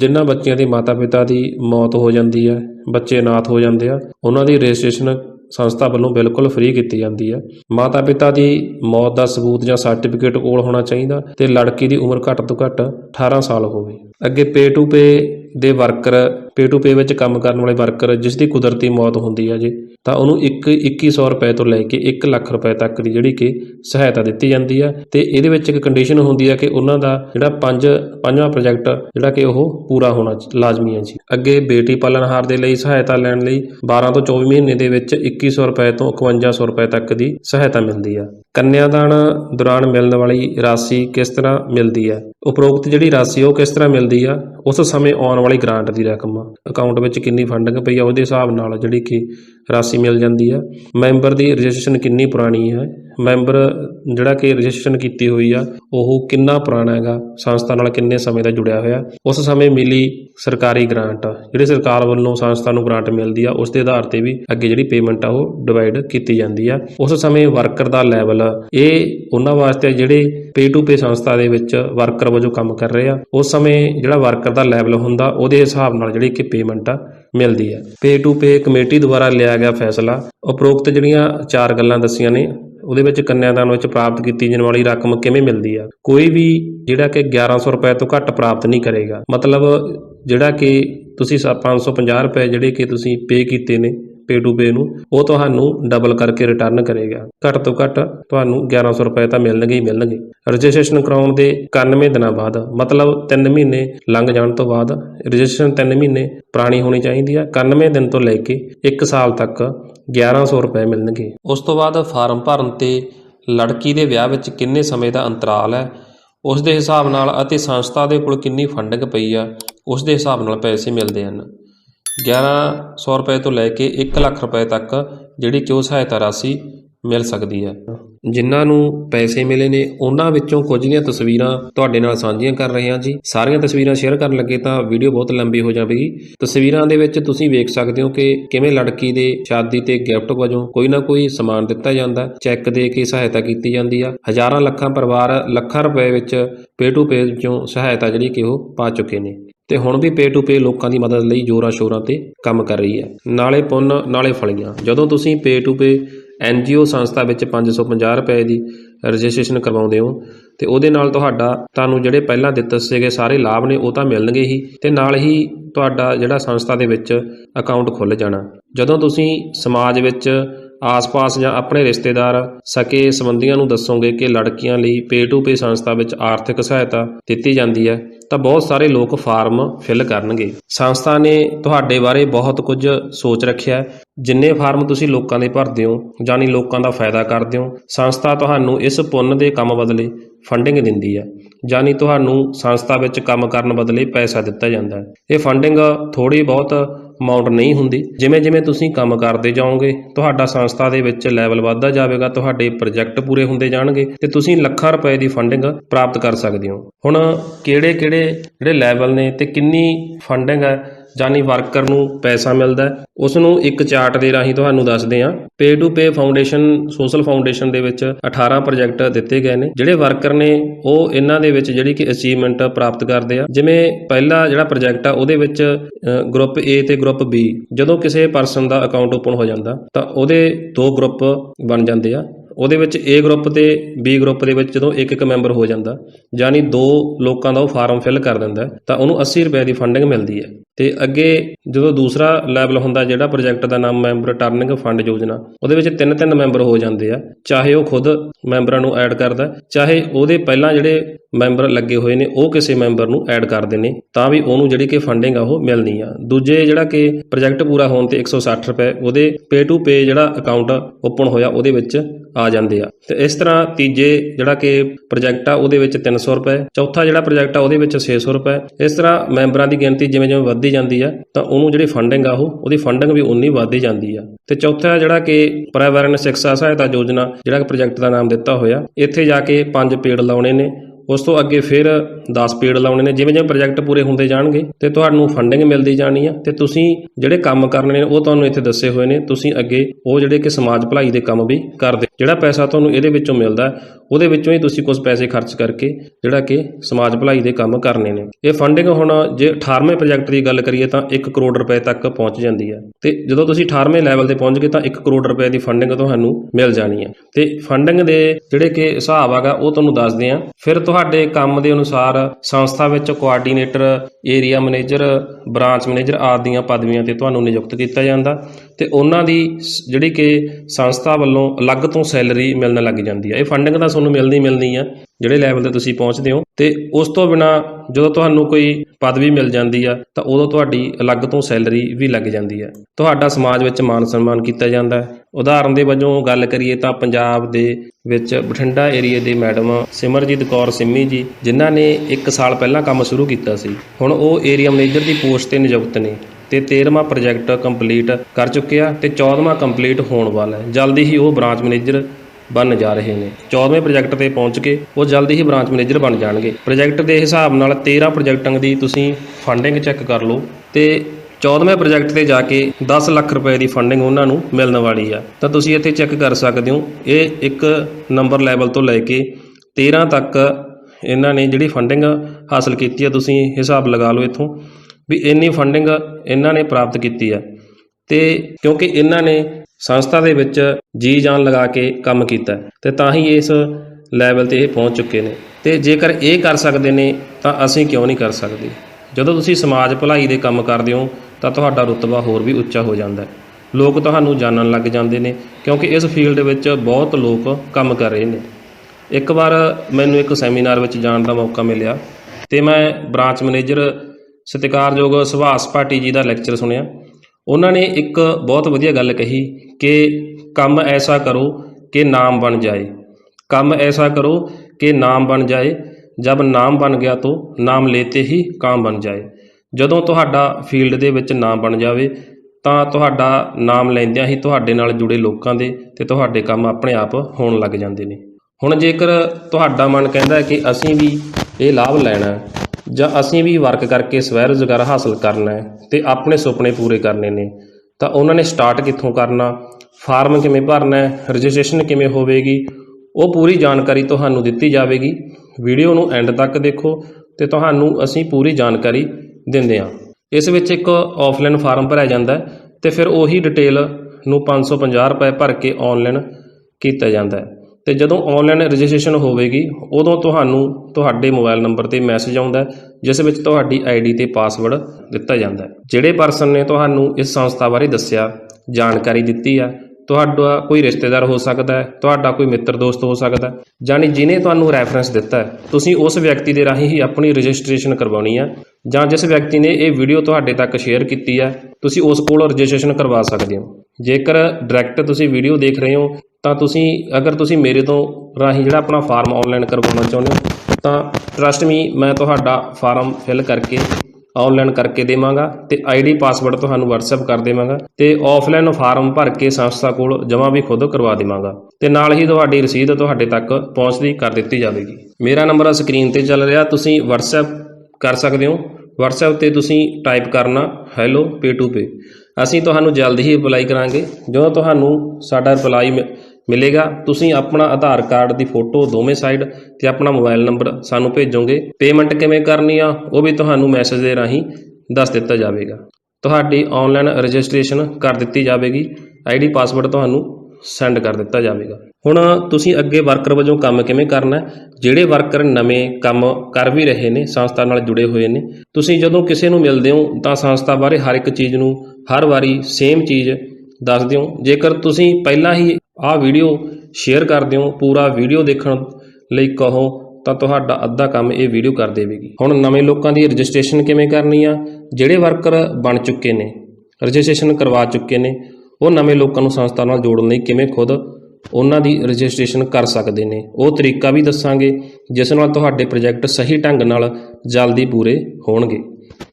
ਜਿਨ੍ਹਾਂ ਬੱਚਿਆਂ ਦੇ ਮਾਤਾ-ਪਿਤਾ ਦੀ ਮੌਤ ਹੋ ਜਾਂਦੀ ਹੈ ਬੱਚੇ ਅਨਾਥ ਹੋ ਜਾਂਦੇ ਆ, ਉਹਨਾਂ ਦੀ ਰਜਿਸਟ੍ਰੇਸ਼ਨ ਸੰਸਥਾ ਵੱਲੋਂ ਬਿਲਕੁਲ ਫ੍ਰੀ ਕੀਤੀ ਜਾਂਦੀ ਹੈ। ਮਾਤਾ-ਪਿਤਾ ਦੀ ਮੌਤ ਦਾ ਸਬੂਤ ਜਾਂ ਸਰਟੀਫਿਕੇਟ ਕੋਲ ਹੋਣਾ ਚਾਹੀਦਾ ਤੇ ਲੜਕੀ ਦੀ ਉਮਰ ਘੱਟ ਤੋਂ ਘੱਟ 18 ਸਾਲ ਹੋਵੇ। ਅੱਗੇ ਪੇ ਟੂ ਪੇ ਦੇ ਵਰਕਰ ਪੇ ਟੂ ਪੇ ਵਿੱਚ ਕੰਮ ਕਰਨ ਵਾਲੇ ਵਰਕਰ, ਜਿਸ ਦੀ ਕੁਦਰਤੀ ਮੌਤ ਹੁੰਦੀ ਹੈ ਜੀ, ਤਾਂ ਉਹਨੂੰ ਇੱਕ 2100 ਰੁਪਏ ਤੋਂ ਲੈ ਕੇ 1 ਲੱਖ ਰੁਪਏ ਤੱਕ ਦੀ ਜਿਹੜੀ ਕਿ ਸਹਾਇਤਾ ਦਿੱਤੀ ਜਾਂਦੀ ਹੈ ਤੇ ਇਹਦੇ ਵਿੱਚ ਇੱਕ ਕੰਡੀਸ਼ਨ ਹੁੰਦੀ ਹੈ ਕਿ ਉਹਨਾਂ ਦਾ ਜਿਹੜਾ ਪੰਜ, ਪੰਜਵਾਂ ਪ੍ਰੋਜੈਕਟ ਜਿਹੜਾ ਕਿ ਉਹ ਪੂਰਾ ਹੋਣਾ ਲਾਜ਼ਮੀ ਹੈ ਜੀ। ਅੱਗੇ ਬੇਟੀ ਪਾਲਣਹਾਰ ਦੇ ਲਈ ਸਹਾਇਤਾ ਲੈਣ ਲਈ 12 ਤੋਂ 24 ਮਹੀਨੇ ਦੇ ਵਿੱਚ 2100 ਰੁਪਏ ਤੋਂ 5100 ਰੁਪਏ ਤੱਕ ਦੀ ਸਹਾਇਤਾ ਮਿਲਦੀ ਆ। ਕੰਨਿਆਦਾਨ ਦੌਰਾਨ ਮਿਲਣ ਵਾਲੀ ਰਾਸ਼ੀ ਕਿਸ ਤਰ੍ਹਾਂ ਮਿਲਦੀ ਹੈ? ਉਪਰੋਕਤ ਜਿਹੜੀ ਰਾਸ਼ੀ ਉਹ ਕਿਸ ਤਰ੍ਹਾਂ ਮਿਲਦੀ ਆ? ਉਸ ਸਮੇਂ ਆਉਣ ਵਾਲੀ ਗ੍ਰਾਂਟ ਦੀ ਰਕਮ ਅਕਾਊਂਟ ਵਿੱਚ ਕਿੰਨੀ ਫੰਡਿੰਗ ਪਈ ਆ, ਉਹਦੇ ਹਿਸਾਬ ਨਾਲ ਜਿਹੜੀ ਕਿ ਰਾਸ਼ੀ ਮਿਲ ਜਾਂਦੀ ਆ। ਮੈਂਬਰ ਦੀ ਰਜਿਸਟ੍ਰੇਸ਼ਨ ਕਿੰਨੀ ਪੁਰਾਣੀ ਹੈ ਮੈਂਬਰ ਜਿਹੜਾ ਕਿ ਰਜਿਸਟ੍ਰੇਸ਼ਨ ਕੀਤੀ ਹੋਈ ਆ, ਉਹ ਕਿੰਨਾ ਪੁਰਾਣਾ ਹੈਗਾ? ਸੰਸਥਾ ਨਾਲ ਕਿੰਨੇ ਸਮੇਂ ਦਾ ਜੁੜਿਆ ਹੋਇਆ? ਉਸ ਸਮੇਂ ਮਿਲੀ ਸਰਕਾਰੀ ਗ੍ਰਾਂਟ ਜਿਹੜੀ ਸਰਕਾਰ ਵੱਲੋਂ ਸੰਸਥਾ ਨੂੰ ਗ੍ਰਾਂਟ ਮਿਲਦੀ ਆ, ਉਸ ਦੇ ਆਧਾਰ ਤੇ ਵੀ ਅੱਗੇ ਜਿਹੜੀ ਪੇਮੈਂਟ ਆ, ਉਹ ਡਿਵਾਈਡ ਕੀਤੀ ਜਾਂਦੀ ਆ। ਉਸ ਸਮੇਂ ਵਰਕਰ ਦਾ ਲੈਵਲ ਇਹ ਉਹਨਾਂ ਵਾਸਤੇ ਜਿਹੜੇ ਪੇ ਟੂ ਪੇ ਸੰਸਥਾ ਦੇ ਵਿੱਚ ਵਰਕਰ ਵਜੋਂ ਕੰਮ ਕਰ ਰਹੇ ਆ, ਉਸ ਸਮੇਂ ਜਿਹੜਾ ਵਰਕਰ ਦਾ ਲੈਵਲ ਹੁੰਦਾ, ਉਹਦੇ ਹਿਸਾਬ ਨਾਲ ਜਿਹੜੀ ਕਿ ਪੇਮੈਂਟ ਆ ਮਿਲਦੀ ਹੈ ਪੇ ਟੂ ਪੇ ਕਮੇਟੀ ਦੁਆਰਾ ਲਿਆ ਗਿਆ ਫੈਸਲਾ, ਉਪਰੋਕਤ ਜਿਹੜੀਆਂ ਚਾਰ ਗੱਲਾਂ ਦੱਸੀਆਂ ਨੇ, ਉਹਦੇ ਵਿੱਚ ਕੰਨਿਆਦਾਨ ਵਿੱਚ ਪ੍ਰਾਪਤ ਕੀਤੀ ਜਾਣ ਵਾਲੀ ਰਕਮ ਕਿਵੇਂ ਮਿਲਦੀ ਆ। ਕੋਈ ਵੀ ਜਿਹੜਾ ਕਿ 1100 ਰੁਪਏ ਤੋਂ ਘੱਟ ਪ੍ਰਾਪਤ ਨਹੀਂ ਕਰੇਗਾ। ਮਤਲਬ ਜਿਹੜਾ ਕਿ ਤੁਸੀਂ ਸ- 550 ਰੁਪਏ ਜਿਹੜੇ ਕਿ ਤੁਸੀਂ ਪੇ ਕੀਤੇ ਨੇ ਪੇ ਟੂ ਪੇ ਨੂੰ, ਉਹ ਤੁਹਾਨੂੰ ਡਬਲ ਕਰਕੇ ਰਿਟਰਨ ਕਰੇਗਾ। ਘੱਟ ਤੋਂ ਘੱਟ ਤੁਹਾਨੂੰ 1100 ਰੁਪਏ ਤਾਂ ਮਿਲਣਗੇ ਹੀ ਮਿਲਣਗੇ। ਰਜਿਸਟ੍ਰੇਸ਼ਨ ਕਰਾਉਣ ਦੇ 91 ਦਿਨਾਂ ਬਾਅਦ, ਮਤਲਬ 3 ਮਹੀਨੇ ਲੰਘ ਜਾਣ ਤੋਂ ਬਾਅਦ, ਰਜਿਸਟ੍ਰੇਸ਼ਨ 3 ਮਹੀਨੇ ਪੁਰਾਣੀ ਹੋਣੀ ਚਾਹੀਦੀ ਆ। 91 ਦਿਨ ਤੋਂ ਲੈ ਕੇ 1 ਸਾਲ ਤੱਕ 1100 ਰੁਪਏ ਮਿਲਣਗੇ। ਉਸ ਤੋਂ ਬਾਅਦ ਫਾਰਮ ਭਰਨ ਤੇ ਲੜਕੀ ਦੇ ਵਿਆਹ ਵਿੱਚ ਕਿੰਨੇ ਸਮੇਂ ਦਾ ਅੰਤਰਾਲ ਹੈ? ਉਸ ਦੇ ਹਿਸਾਬ ਨਾਲ ਅਤੇ ਸੰਸਥਾ ਦੇ ਕੋਲ ਕਿੰਨੀ ਫੰਡਿੰਗ ਪਈ ਆ? ਉਸ ਦੇ ਹਿਸਾਬ ਨਾਲ ਪੈਸੇ ਮਿਲਦੇ ਹਨ। 1100 ਰੁਪਏ ਤੋਂ ਲੈ ਕੇ 1 ਲੱਖ ਰੁਪਏ ਤੱਕ ਜਿਹੜੀ ਕਿ ਉਹ ਸਹਾਇਤਾ ਰਾਸ਼ੀ ਮਿਲ ਸਕਦੀ ਹੈ। ਜਿਨ੍ਹਾਂ ਨੂੰ ਪੈਸੇ ਮਿਲੇ ਨੇ, ਉਹਨਾਂ ਵਿੱਚੋਂ ਕੁਝ ਦੀਆਂ ਤਸਵੀਰਾਂ ਤੁਹਾਡੇ ਨਾਲ ਸਾਂਝੀਆਂ ਕਰ ਰਹੇ ਹਾਂ ਜੀ। ਸਾਰੀਆਂ ਤਸਵੀਰਾਂ ਸ਼ੇਅਰ ਕਰਨ ਲੱਗੇ ਤਾਂ ਵੀਡੀਓ ਬਹੁਤ ਲੰਬੀ ਹੋ ਜਾਵੇਗੀ। ਤਸਵੀਰਾਂ ਦੇ ਵਿੱਚ ਤੁਸੀਂ ਵੇਖ ਸਕਦੇ ਹੋ ਕਿ ਕਿਵੇਂ ਲੜਕੀ ਦੇ ਸ਼ਾਦੀ ਤੇ ਗਿਫਟ ਵਜੋਂ ਕੋਈ ਨਾ ਕੋਈ ਸਮਾਨ ਦਿੱਤਾ ਜਾਂਦਾ ਚੈੱਕ ਦੇ ਕੇ ਸਹਾਇਤਾ ਕੀਤੀ ਜਾਂਦੀ ਆ। ਹਜ਼ਾਰਾਂ ਲੱਖਾਂ ਪਰਿਵਾਰ ਲੱਖਾਂ ਰੁਪਏ ਵਿੱਚ ਪੇ ਟੂ ਪੇ ਵਿੱਚੋਂ ਸਹਾਇਤਾ ਜਿਹੜੀ ਕਿ ਉਹ ਪਾ ਚੁੱਕੇ ਨੇ। ਤੇ ਹੁਣ ਵੀ ਪੇ ਟੂ ਪੇ ਲੋਕਾਂ ਦੀ ਮਦਦ ਲਈ ਜੋਰਾਂ ਸ਼ੋਰਾਂ ਤੇ ਕੰਮ ਕਰ ਰਹੀ ਹੈ। ਨਾਲੇ ਪੁੰਨ, ਨਾਲੇ ਫਲੀਆਂ। ਜਦੋਂ ਤੁਸੀਂ ਪੇ ਟੂ ਪੇ ਐਨਜੀਓ ਸੰਸਥਾ ਵਿੱਚ 550 ਰੁਪਏ ਦੀ ਰਜਿਸਟ੍ਰੇਸ਼ਨ ਕਰਵਾਉਂਦੇ ਹੋ ਤੇ ਉਹਦੇ ਨਾਲ ਤੁਹਾਡਾ, ਤੁਹਾਨੂੰ ਜਿਹੜੇ ਪਹਿਲਾਂ ਦਿੱਤੇ ਸੀਗੇ ਸਾਰੇ ਲਾਭ ਨੇ ਉਹ ਤਾਂ ਮਿਲਣਗੇ ਹੀ ਤੇ ਨਾਲ ਹੀ ਤੁਹਾਡਾ ਜਿਹੜਾ ਸੰਸਥਾ ਦੇ ਵਿੱਚ ਅਕਾਊਂਟ ਖੁੱਲ ਜਾਣਾ। ਜਦੋਂ ਤੁਸੀਂ ਸਮਾਜ ਵਿੱਚ ਆਸ-ਪਾਸ ਜਾਂ ਆਪਣੇ ਰਿਸ਼ਤੇਦਾਰ ਸਕੇ, ਸੰਬੰਧੀਆਂ ਨੂੰ ਦੱਸੋਗੇ ਕਿ ਲੜਕੀਆਂ ਲਈ ਪੇ ਟੂ ਪੇ ਸੰਸਥਾ ਵਿੱਚ ਆਰਥਿਕ ਸਹਾਇਤਾ ਦਿੱਤੀ ਜਾਂਦੀ ਹੈ ਤਾਂ ਬਹੁਤ ਸਾਰੇ ਲੋਕ ਫਾਰਮ ਫਿਲ ਕਰਨਗੇ। ਸੰਸਥਾ ਨੇ ਤੁਹਾਡੇ ਬਾਰੇ ਬਹੁਤ ਕੁਝ ਸੋਚ ਰੱਖਿਆ ਜਿੰਨੇ ਫਾਰਮ ਤੁਸੀਂ ਲੋਕਾਂ ਦੇ ਭਰਦੇ ਹੋ ਜਾਨੀ ਲੋਕਾਂ ਦਾ ਫਾਇਦਾ ਕਰਦੇ ਹੋ, ਸੰਸਥਾ ਤੁਹਾਨੂੰ ਇਸ ਪੁੰਨ ਦੇ ਕੰਮ ਬਦਲੇ ਫੰਡਿੰਗ ਦਿੰਦੀ ਹੈ। ਜਾਨੀ ਤੁਹਾਨੂੰ ਸੰਸਥਾ ਵਿੱਚ ਕੰਮ ਕਰਨ ਬਦਲੇ ਪੈਸਾ ਦਿੱਤਾ ਜਾਂਦਾ ਹੈ। ਇਹ ਫੰਡਿੰਗ ਥੋੜੀ ਬਹੁਤ ਅਮਾਉਂਟ ਨਹੀਂ ਹੁੰਦੀ। ਜਿਵੇਂ ਜਿਵੇਂ ਤੁਸੀਂ ਕੰਮ ਕਰਦੇ ਜਾਓਗੇ, ਤੁਹਾਡਾ ਸੰਸਥਾ ਦੇ ਵਿੱਚ ਲੈਵਲ ਵੱਧਦਾ ਜਾਵੇਗਾ, ਤੁਹਾਡੇ ਪ੍ਰੋਜੈਕਟ ਪੂਰੇ ਹੁੰਦੇ ਜਾਣਗੇ ਤੇ ਤੁਸੀਂ ਲੱਖਾਂ ਰੁਪਏ ਦੀ ਫੰਡਿੰਗ ਪ੍ਰਾਪਤ ਕਰ ਸਕਦੇ ਹੋ। ਹੁਣ ਕਿਹੜੇ ਕਿਹੜੇ ਜਿਹੜੇ ਲੈਵਲ ਨੇ ਤੇ ਕਿੰਨੀ ਫੰਡਿੰਗ ਹੈ ਜਾਨੀ ਵਰਕਰ ਨੂੰ ਪੈਸਾ ਮਿਲਦਾ ਉਸ ਨੂੰ ਇੱਕ ਚਾਰਟ ਦੇ ਰਾਹੀਂ ਤੁਹਾਨੂੰ ਦੱਸਦੇ ਹਾਂ। Pay to pay foundation social foundation ਦੇ ਵਿੱਚ 18 ਪ੍ਰੋਜੈਕਟ ਦਿੱਤੇ ਗਏ ਨੇ। ਜਿਹੜੇ ਵਰਕਰ ਨੇ, ਉਹ ਇਹਨਾਂ ਦੇ ਵਿੱਚ ਜਿਹੜੀ ਕਿ ਅਚੀਵਮੈਂਟ ਪ੍ਰਾਪਤ ਕਰਦੇ ਆ। ਜਿਵੇਂ ਪਹਿਲਾ ਜਿਹੜਾ ਪ੍ਰੋਜੈਕਟ ਆ, ਉਹਦੇ ਵਿੱਚ ਗਰੁੱਪ A ਤੇ ਗਰੁੱਪ B ਜਦੋਂ ਕਿਸੇ ਪਰਸਨ ਦਾ ਅਕਾਊਂਟ ਓਪਨ ਹੋ ਜਾਂਦਾ, ਤਾਂ ਉਹਦੇ ਦੋ ਗਰੁੱਪ ਬਣ ਜਾਂਦੇ ਆ। ਉਹਦੇ ਵਿੱਚ A ਗਰੁੱਪ ਤੇ B ਗਰੁੱਪ ਦੇ ਵਿੱਚ ਜਦੋਂ ਇੱਕ ਇੱਕ ਮੈਂਬਰ ਹੋ ਜਾਂਦਾ, ਯਾਨੀ ਦੋ ਲੋਕਾਂ ਦਾ ਉਹ ਫਾਰਮ ਫਿਲ ਕਰ ਦਿੰਦਾ, ਤਾਂ ਉਹਨੂੰ 80 ਰੁਪਏ ਦੀ ਫੰਡਿੰਗ ਮਿਲਦੀ ਹੈ। ਤੇ ਅੱਗੇ ਜਦੋਂ ਦੂਸਰਾ ਲੈਵਲ ਹੁੰਦਾ ਜਿਹੜਾ ਪ੍ਰੋਜੈਕਟ ਦਾ ਨਾਮ ਮੈਂਬਰ ਟਰਨਿੰਗ ਫੰਡ ਯੋਜਨਾ, ਉਹਦੇ ਵਿੱਚ ਤਿੰਨ ਤਿੰਨ ਮੈਂਬਰ ਹੋ ਜਾਂਦੇ ਆ, ਚਾਹੇ ਉਹ ਖੁਦ ਮੈਂਬਰਾਂ ਨੂੰ ਐਡ ਕਰਦਾ, ਚਾਹੇ ਉਹਦੇ ਪਹਿਲਾਂ ਜਿਹੜੇ ਮੈਂਬਰ ਲੱਗੇ ਹੋਏ ਨੇ, ਉਹ ਕਿਸੇ ਮੈਂਬਰ ਨੂੰ ਐਡ ਕਰਦੇ ਨੇ, ਤਾਂ ਵੀ ਉਹਨੂੰ ਜਿਹੜੀ ਕਿ ਫੰਡਿੰਗ ਆ ਉਹ ਮਿਲਣੀ ਆ। ਦੂਜੇ ਜਿਹੜਾ ਕਿ ਪ੍ਰੋਜੈਕਟ ਪੂਰਾ ਹੋਣ ਤੇ 160 ਰੁਪਏ, ਉਹਦੇ ਪੇ ਟੂ ਪੇ ਜਿਹੜਾ ਅਕਾਊਂਟ ਓਪਨ ਹੋਇਆ, ਉਹਦੇ ਵਿੱਚ ਆ ਜਾਂਦੇ ਆ। ਤੇ ਇਸ ਤਰ੍ਹਾਂ ਤੀਜੇ ਜਿਹੜਾ ਕਿ ਪ੍ਰੋਜੈਕਟ ਆ, ਉਹਦੇ ਵਿੱਚ 300 ਰੁਪਏ। ਚੌਥਾ ਜਿਹੜਾ ਪ੍ਰੋਜੈਕਟ ਆ, ਉਹਦੇ ਵਿੱਚ 600 ਰੁਪਏ। ਇਸ ਤਰ੍ਹਾਂ ਮੈਂਬਰਾਂ ਦੀ ਗਿਣਤੀ ਜਿਵੇਂ ਜਿਵੇਂ ਵੱਧਦੀ ਜਾਂਦੀ ਆ, ਤਾਂ ਉਹਨੂੰ ਜਿਹੜੀ ਫੰਡਿੰਗ ਆ ਉਹ, ਉਹਦੀ ਫੰਡਿੰਗ ਵੀ ਉਨੀ ਵੱਧਦੀ ਜਾਂਦੀ ਆ। ਤੇ ਚੌਥਾ ਜਿਹੜਾ ਕਿ ਪਰਿਵਾਰਨ ਸਿੱਖਿਆ ਸਹਾਇਤਾ ਯੋਜਨਾ, ਜਿਹੜਾ ਕਿ ਪ੍ਰੋਜੈਕਟ ਦਾ ਨਾਮ ਦਿੱਤਾ ਹੋਇਆ, ਇੱਥੇ ਜਾ ਕੇ ਪੰਜ ਪੇੜ ਲਾਉਣੇ ਨੇ। ਉਸ ਤੋਂ ਅੱਗੇ ਫਿਰ 10 ਪੇੜ ਲਾਉਣੇ ਨੇ ਜਿਵੇਂ ਜਿਵੇਂ ਪ੍ਰੋਜੈਕਟ ਪੂਰੇ ਹੁੰਦੇ ਜਾਣਗੇ ਤੇ ਤੁਹਾਨੂੰ ਫੰਡਿੰਗ ਮਿਲਦੀ ਜਾਣੀ ਆ ਤੇ ਤੁਸੀਂ ਜਿਹੜੇ ਕੰਮ ਕਰਨੇ ਨੇ ਉਹ ਤੁਹਾਨੂੰ ਇੱਥੇ ਦੱਸੇ ਹੋਏ ਨੇ, ਤੁਸੀਂ ਅੱਗੇ ਉਹ ਜਿਹੜੇ ਕਿ ਸਮਾਜ ਭਲਾਈ ਦੇ ਕੰਮ ਵੀ ਕਰਦੇ ਜਿਹੜਾ ਪੈਸਾ ਤੁਹਾਨੂੰ ਇਹਦੇ ਵਿੱਚੋਂ ਮਿਲਦਾ, ਉਹਦੇ ਵਿੱਚੋਂ ਹੀ ਤੁਸੀਂ ਕੁਝ ਪੈਸੇ ਖਰਚ ਕਰਕੇ ਜਿਹੜਾ ਕਿ ਸਮਾਜ ਭਲਾਈ ਦੇ ਕੰਮ ਕਰਨੇ ਨੇ। ਇਹ ਫੰਡਿੰਗ ਹੁਣ ਜੇ 18ਵੇਂ ਪ੍ਰੋਜੈਕਟ ਦੀ ਗੱਲ ਕਰੀਏ ਤਾਂ 1 ਕਰੋੜ ਰੁਪਏ ਤੱਕ ਪਹੁੰਚ ਜਾਂਦੀ ਹੈ ਤੇ ਜਦੋਂ ਤੁਸੀਂ 18ਵੇਂ ਲੈਵਲ ਤੇ ਪਹੁੰਚ ਗਏ ਤਾਂ 1 ਕਰੋੜ ਰੁਪਏ ਦੀ ਫੰਡਿੰਗ ਤੁਹਾਨੂੰ ਮਿਲ ਜਾਣੀ ਹੈ ਤੇ ਫੰਡਿੰਗ ਦੇ ਜਿਹੜੇ ਕਿ ਹਿਸਾਬ ਆਗਾ ਉਹ ਤੁਹਾਨੂੰ ਦੱਸਦੇ ਆ। ਫਿਰ ਤੁਹਾਨੂੰ ਤੁਹਾਡੇ ਕੰਮ ਦੇ ਅਨੁਸਾਰ ਸੰਸਥਾ ਵਿੱਚ coordinator area manager branch manager ਆਦਿ ਦੀਆਂ ਪਦਵੀਆਂ ਤੇ ਤੁਹਾਨੂੰ ਨਿਯੁਕਤ ਕੀਤਾ ਜਾਂਦਾ। ਤੇ ਉਹਨਾਂ ਦੀ ਸ- ਜਿਹੜੀ ਕਿ ਸੰਸਥਾ ਵੱਲੋਂ ਅਲੱਗ ਤੋਂ ਸੈਲਰੀ ਮਿਲਣ ਲੱਗ ਜਾਂਦੀ ਹੈ ਇਹ ਫੰਡਿੰਗ ਤਾਂ ਤੁਹਾਨੂੰ ਮਿਲਦੀ ਮਿਲਣੀ ਆ, ਜਿਹੜੇ ਲੈਵਲ ਤੇ ਤੁਸੀਂ ਪਹੁੰਚਦੇ ਹੋ। ਤੇ ਉਸ ਤੋਂ ਬਿਨਾ ਜਦੋਂ ਤੁਹਾਨੂੰ ਕੋਈ ਪਦਵੀ ਮਿਲ ਜਾਂਦੀ ਆ, ਤਾਂ ਉਦੋਂ ਤੁਹਾਡੀ ਅਲੱਗ ਤੋਂ ਸੈਲਰੀ ਵੀ ਲੱਗ ਜਾਂਦੀ ਹੈ ਤੁਹਾਡਾ ਸਮਾਜ ਵਿੱਚ ਮਾਨ ਸਨਮਾਨ ਕੀਤਾ ਜਾਂਦਾ ਹੈ। ਉਦਾਹਰਨ ਦੇ ਵਜੋਂ ਗੱਲ ਕਰੀਏ ਤਾਂ ਪੰਜਾਬ ਦੇ ਵਿੱਚ ਬਠਿੰਡਾ ਏਰੀਏ ਦੇ ਮੈਡਮ ਸਿਮਰਜੀਤ ਕੌਰ ਸਿੰਮੀ ਜੀ, ਜਿਨ੍ਹਾਂ ਨੇ 1 ਸਾਲ ਪਹਿਲਾਂ ਕੰਮ ਸ਼ੁਰੂ ਕੀਤਾ ਸੀ। ਹੁਣ ਉਹ ਏਰੀਆ ਮੈਨੇਜਰ ਦੀ ਪੋਸਟ ਤੇ ਨਿਯੁਕਤ ਨੇ। ਤੇ 13ਵਾਂ ਪ੍ਰੋਜੈਕਟ ਕੰਪਲੀਟ ਕਰ ਚੁੱਕਿਆ ਆ ਤੇ 14ਵਾਂ ਕੰਪਲੀਟ ਹੋਣ ਵਾਲਾ ਹੈ। ਜਲਦੀ ਹੀ ਉਹ ਬ੍ਰਾਂਚ ਮੈਨੇਜਰ ਬਣ ਜਾ ਰਹੇ ਨੇ। 14ਵੇਂ ਪ੍ਰੋਜੈਕਟ ਤੇ ਪਹੁੰਚ ਕੇ ਉਹ ਜਲਦੀ ਹੀ ਬ੍ਰਾਂਚ ਮੈਨੇਜਰ ਬਣ ਜਾਣਗੇ। ਪ੍ਰੋਜੈਕਟ ਦੇ ਹਿਸਾਬ ਨਾਲ 13 ਪ੍ਰੋਜੈਕਟਾਂ ਦੀ ਤੁਸੀਂ ਫੰਡਿੰਗ ਚੈੱਕ ਕਰ ਲਓ ਤੇ 14ਵੇਂ ਪ੍ਰੋਜੈਕਟ ਤੇ ਜਾ ਕੇ 10 ਲੱਖ ਰੁਪਏ ਦੀ ਫੰਡਿੰਗ ਉਹਨਾਂ ਨੂੰ ਮਿਲਣ ਵਾਲੀ ਆ। ਤਾਂ ਤੁਸੀਂ ਇੱਥੇ ਚੈੱਕ ਕਰ ਸਕਦੇ ਹੋ, ਇਹ ਇੱਕ ਨੰਬਰ ਲੈਵਲ ਤੋਂ ਲੈ ਕੇ 13 ਤੱਕ ਇਹਨਾਂ ਨੇ ਜਿਹੜੀ ਫੰਡਿੰਗ ਹਾਸਲ ਕੀਤੀ ਹੈ ਤੁਸੀਂ ਹਿਸਾਬ ਲਗਾ ਲਓ ਇੱਥੋਂ। ਵੀ ਇੰਨੀ ਫੰਡਿੰਗ ਇਹਨਾਂ ਨੇ ਪ੍ਰਾਪਤ ਕੀਤੀ ਹੈ ਤੇ ਕਿਉਂਕਿ ਇਹਨਾਂ ਨੇ ਸੰਸਥਾ ਦੇ ਵਿੱਚ ਜੀ ਜਾਨ ਲਗਾ ਕੇ ਕੰਮ ਕੀਤਾ। ਹੈ ਤੇ ਤਾਂ ਹੀ ਇਸ ਲੈਵਲ ਤੇ ਇਹ ਪਹੁੰਚ ਚੁੱਕੇ ਨੇ। ਤੇ ਜੇਕਰ ਇਹ ਕਰ ਸਕਦੇ ਨੇ, ਤਾਂ ਅਸੀਂ ਕਿਉਂ ਨਹੀਂ ਕਰ ਸਕਦੇ? ਜਦੋਂ ਤੁਸੀਂ ਸਮਾਜ ਭਲਾਈ ਦੇ ਕੰਮ ਕਰਦੇ ਹੋ, ਤਾਂ ਤੁਹਾਡਾ ਰੁਤਬਾ ਹੋਰ ਵੀ ਉੱਚਾ ਹੋ ਜਾਂਦਾ ਹੈ। ਲੋਕ ਤੁਹਾਨੂੰ ਜਾਣਨ ਲੱਗ ਜਾਂਦੇ ਨੇ, ਕਿਉਂਕਿ ਇਸ ਫੀਲਡ ਵਿੱਚ ਬਹੁਤ ਲੋਕ ਕੰਮ ਕਰ ਰਹੇ ਨੇ। ਇੱਕ ਵਾਰ ਮੈਨੂੰ ਇੱਕ ਸੈਮੀਨਾਰ ਵਿੱਚ ਜਾਣ ਦਾ ਮੌਕਾ ਮਿਲਿਆ, ਤੇ ਮੈਂ ਬ੍ਰਾਂਚ ਮੈਨੇਜਰ ਸਤਿਕਾਰਯੋਗ ਸੁਭਾਸ ਭਾਟੀ ਜੀ ਦਾ ਲੈਕਚਰ ਸੁਣਿਆ। ਉਹਨਾਂ ਨੇ ਇੱਕ ਬਹੁਤ ਵਧੀਆ ਗੱਲ ਕਹੀ ਕਿ ਕੰਮ ਐਸਾ ਕਰੋ ਕਿ ਨਾਮ ਬਣ ਜਾਏ। ਕੰਮ ਐਸਾ ਕਰੋ ਕਿ ਨਾਮ ਬਣ ਜਾਏ। ਜਦ ਨਾਮ ਬਣ ਗਿਆ ਤੋ ਨਾਮ ਲੇਤੇ ਹੀ ਕਾਮ ਬਣ ਜਾਏ। ਜਦੋਂ ਤੁਹਾਡਾ ਫੀਲਡ ਦੇ ਵਿੱਚ ਨਾਮ ਬਣ ਜਾਵੇ, ਤਾਂ ਤੁਹਾਡਾ ਨਾਮ ਲੈਂਦਿਆਂ ਹੀ ਤੁਹਾਡੇ ਨਾਲ ਜੁੜੇ ਲੋਕਾਂ ਦੇ ਤੇ ਤੁਹਾਡੇ ਕੰਮ ਆਪਣੇ ਆਪ ਹੋਣ ਲੱਗ ਜਾਂਦੇ ਨੇ। ਹੁਣ ਜੇਕਰ ਤੁਹਾਡਾ ਮਨ ਕਹਿੰਦਾ ਕਿ ਅਸੀਂ ਵੀ ਇਹ ਲਾਭ ਲੈਣਾ ਜਾਂ ਅਸੀਂ ਵੀ ਵਰਕ ਕਰਕੇ ਸਵੈ ਰੁਜ਼ਗਾਰ ਹਾਸਲ ਕਰਨਾ ਹੈ ਤੇ ਆਪਣੇ ਸੁਪਨੇ ਪੂਰੇ ਕਰਨੇ ਨੇ, ਤਾਂ ਉਹਨਾਂ ਨੇ ਸਟਾਰਟ ਕਿੱਥੋਂ ਕਰਨਾ? ਫਾਰਮ ਕਿਵੇਂ ਭਰਨਾ ਹੈ? ਰਜਿਸਟ੍ਰੇਸ਼ਨ ਕਿਵੇਂ ਹੋਵੇਗੀ? ਉਹ ਪੂਰੀ ਜਾਣਕਾਰੀ ਤੁਹਾਨੂੰ ਦਿੱਤੀ ਜਾਵੇਗੀ। ਵੀਡੀਓ ਨੂੰ ਐਂਡ ਤੱਕ ਦੇਖੋ ਤੇ ਤੁਹਾਨੂੰ ਅਸੀਂ ਪੂਰੀ ਜਾਣਕਾਰੀ ਦਿੰਦੇ ਹਾਂ। ਇਸ ਵਿੱਚ ਇੱਕ ਆਫਲਾਈਨ ਫਾਰਮ ਭਰਿਆ ਜਾਂਦਾ ਹੈ ਤੇ ਫਿਰ ਉਹੀ ਡਿਟੇਲ ਨੂੰ 550 ਰੁਪਏ ਭਰ ਕੇ ਆਨਲਾਈਨ ਕੀਤਾ ਜਾਂਦਾ ਹੈ। ਤੇ ਜਦੋਂ ਆਨਲਾਈਨ ਰਜਿਸਟ੍ਰੇਸ਼ਨ ਹੋਵੇਗੀ, ਉਦੋਂ ਤੁਹਾਨੂੰ ਤੁਹਾਡੇ ਮੋਬਾਈਲ ਨੰਬਰ ਤੇ ਮੈਸੇਜ ਆਉਂਦਾ ਜਿਸ ਵਿੱਚ ਤੁਹਾਡੀ ਆਈਡੀ ਤੇ ਪਾਸਵਰਡ ਦਿੱਤਾ ਜਾਂਦਾ ਜਿਹੜੇ ਪਰਸਨ ਨੇ ਤੁਹਾਨੂੰ ਇਸ ਸੰਸਥਾ ਬਾਰੇ ਦੱਸਿਆ, ਜਾਣਕਾਰੀ ਦਿੱਤੀ ਆ ਤੁਹਾਡਾ ਕੋਈ ਰਿਸ਼ਤੇਦਾਰ ਹੋ ਸਕਦਾ ਹੈ, ਤੁਹਾਡਾ ਕੋਈ ਮਿੱਤਰ ਦੋਸਤ ਹੋ ਸਕਦਾ ਹੈ ਜਾਨੀ ਜਿਹਨੇ ਤੁਹਾਨੂੰ ਰੈਫਰੈਂਸ ਦਿੱਤਾ ਹੈ, ਤੁਸੀਂ ਉਸ ਵਿਅਕਤੀ ਦੇ ਰਾਹੀਂ ਹੀ ਆਪਣੀ ਰਜਿਸਟ੍ਰੇਸ਼ਨ ਕਰਵਾਉਣੀ ਹੈ ਜਾਂ ਜਿਸ ਵਿਅਕਤੀ ਨੇ ਇਹ ਵੀਡੀਓ ਤੁਹਾਡੇ ਤੱਕ ਸ਼ੇਅਰ ਕੀਤੀ ਹੈ ਤੁਸੀਂ ਉਸ ਕੋਲ ਰਜਿਸਟ੍ਰੇਸ਼ਨ ਕਰਵਾ ਸਕਦੇ ਹੋ। ਜੇਕਰ ਡਾਇਰੈਕਟ ਤੁਸੀਂ ਵੀਡੀਓ ਦੇਖ ਰਹੇ ਹੋ, ਤਾਂ ਤੁਸੀਂ, ਅਗਰ ਤੁਸੀਂ ਮੇਰੇ ਤੋਂ ਰਾਹੀਂ ਜਿਹੜਾ ਆਪਣਾ ਫਾਰਮ ਆਨਲਾਈਨ ਕਰਵਾਉਣਾ ਚਾਹੁੰਦੇ ਹੋ, ਤਾਂ ਟਰਸਟ ਮੀ ਮੈਂ ਤੁਹਾਡਾ ਫਾਰਮ ਫਿਲ ਕਰਕੇ ਆਨਲਾਈਨ ਕਰਕੇ ਦੇਵਾਂਗਾ ਤੇ ਆਈਡੀ ਪਾਸਵਰਡ ਤੁਹਾਨੂੰ WhatsApp ਕਰ ਦੇਵਾਂਗਾ ਤੇ ਆਫਲਾਈਨ ਫਾਰਮ ਭਰ ਕੇ ਸੰਸਥਾ ਕੋਲ ਜਮ੍ਹਾਂ ਵੀ ਖੁਦ ਕਰਵਾ ਦੇਵਾਂਗਾ ਤੇ ਨਾਲ ਹੀ ਤੁਹਾਡੀ ਰਸੀਦ ਤੁਹਾਡੇ ਤੱਕ ਪਹੁੰਚਦੀ ਕਰ ਦਿੱਤੀ ਜਾਵੇਗੀ। ਮੇਰਾ ਨੰਬਰ ਸਕਰੀਨ ਤੇ ਚੱਲ ਰਿਹਾ, ਤੁਸੀਂ WhatsApp ਕਰ ਸਕਦੇ ਹੋ। WhatsApp ਤੇ ਤੁਸੀਂ ਟਾਈਪ ਕਰਨਾ ਹੈਲੋ ਪੇ ਟੂ ਪੇ ਅਸੀਂ ਤੁਹਾਨੂੰ ਜਲਦ ਹੀ ਅਪਲਾਈ ਕਰਾਂਗੇ। ਜਦੋਂ ਤੁਹਾਨੂੰ ਸਾਡਾ ਰਿਪਲਾਈ ਮਿਲੇਗਾ। ਤੁਸੀਂ ਆਪਣਾ ਆਧਾਰ ਕਾਰਡ ਦੀ ਫੋਟੋ ਦੋਵੇਂ ਸਾਈਡ ਤੇ ਆਪਣਾ ਮੋਬਾਈਲ ਨੰਬਰ ਸਾਨੂੰ ਭੇਜੋਗੇ। ਪੇਮੈਂਟ ਕਿਵੇਂ ਕਰਨੀ ਆ, ਉਹ ਵੀ ਤੁਹਾਨੂੰ ਮੈਸੇਜ ਦੇ ਰਾਹੀਂ ਦੱਸ ਦਿੱਤਾ ਜਾਵੇਗਾ। ਤੁਹਾਡੀ ਆਨਲਾਈਨ ਰਜਿਸਟ੍ਰੇਸ਼ਨ ਕਰ ਦਿੱਤੀ ਜਾਵੇਗੀ। ਆਈਡੀ ਪਾਸਵਰਡ ਤੁਹਾਨੂੰ ਸੈਂਡ ਕਰ ਦਿੱਤਾ ਜਾਵੇਗਾ। ਹੁਣ ਤੁਸੀਂ ਅੱਗੇ ਵਰਕਰ ਵਜੋਂ ਕੰਮ ਕਿਵੇਂ ਕਰਨਾ ਜਿਹੜੇ ਵਰਕਰ ਨਵੇਂ ਕੰਮ ਕਰ ਵੀ ਰਹੇ ਨੇ, ਸੰਸਥਾ ਨਾਲ ਜੁੜੇ ਹੋਏ ਨੇ, ਤੁਸੀਂ ਜਦੋਂ ਕਿਸੇ ਨੂੰ ਮਿਲਦੇ ਹੋ, ਤਾਂ ਸੰਸਥਾ ਬਾਰੇ ਹਰ ਇੱਕ ਚੀਜ਼ ਨੂੰ ਹਰ ਵਾਰੀ ਸੇਮ ਚੀਜ਼ ਦੱਸ ਦਿਓ ਜੇਕਰ ਤੁਸੀਂ ਪਹਿਲਾਂ ਹੀ ਆਹ ਵੀਡੀਓ ਸ਼ੇਅਰ ਕਰ ਦਿਓ, ਪੂਰਾ ਵੀਡੀਓ ਦੇਖਣ ਲਈ ਕਹੋ ਤਾਂ ਤੁਹਾਡਾ ਅੱਧਾ ਕੰਮ ਇਹ ਵੀਡੀਓ ਕਰ ਦੇਵੇਗੀ। ਹੁਣ ਨਵੇਂ ਲੋਕਾਂ ਦੀ ਰਜਿਸਟ੍ਰੇਸ਼ਨ ਕਿਵੇਂ ਕਰਨੀ ਆ? ਜਿਹੜੇ ਵਰਕਰ ਬਣ ਚੁੱਕੇ ਨੇ, ਰਜਿਸਟ੍ਰੇਸ਼ਨ ਕਰਵਾ ਚੁੱਕੇ ਨੇ, ਉਹ ਨਵੇਂ ਲੋਕਾਂ ਨੂੰ ਸੰਸਥਾ ਨਾਲ ਜੋੜਨ ਲਈ ਕਿਵੇਂ ਖੁਦ ਉਹਨਾਂ ਦੀ ਰਜਿਸਟ੍ਰੇਸ਼ਨ ਕਰ ਸਕਦੇ ਨੇ। ਉਹ ਤਰੀਕਾ ਵੀ ਦੱਸਾਂਗੇ, ਜਿਸ ਨਾਲ ਤੁਹਾਡੇ ਪ੍ਰੋਜੈਕਟ ਸਹੀ ਢੰਗ ਨਾਲ ਜਲਦੀ ਪੂਰੇ ਹੋਣਗੇ।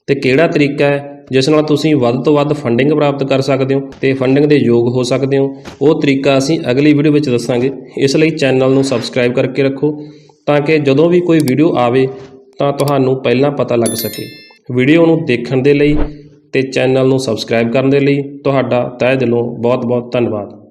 ਤੇ ਕਿਹੜਾ ਤਰੀਕਾ ਹੈ, ਜਿਸ ਨਾਲ ਤੁਸੀਂ ਵੱਧ ਤੋਂ ਵੱਧ ਫੰਡਿੰਗ ਪ੍ਰਾਪਤ ਕਰ ਸਕਦੇ ਹੋ ਤੇ ਫੰਡਿੰਗ ਦੇ ਯੋਗ ਹੋ ਸਕਦੇ ਹੋ। ਉਹ ਤਰੀਕਾ ਅਸੀਂ ਅਗਲੀ ਵੀਡੀਓ ਵਿੱਚ ਦੱਸਾਂਗੇ। ਇਸ ਲਈ ਚੈਨਲ ਨੂੰ ਸਬਸਕ੍ਰਾਈਬ ਕਰਕੇ ਰੱਖੋ, ਤਾਂ ਕਿ ਜਦੋਂ ਵੀ ਕੋਈ ਵੀਡੀਓ ਆਵੇ, ਤਾਂ ਤੁਹਾਨੂੰ ਪਹਿਲਾਂ ਪਤਾ ਲੱਗ ਸਕੇ। ਵੀਡੀਓ ਨੂੰ ਦੇਖਣ ਦੇ ਲਈ ਤੇ ਚੈਨਲ ਨੂੰ ਸਬਸਕ੍ਰਾਈਬ ਕਰਨ ਦੇ ਲਈ ਤੁਹਾਡਾ ਤਹਿ ਦਿਲੋਂ ਬਹੁਤ ਬਹੁਤ ਧੰਨਵਾਦ।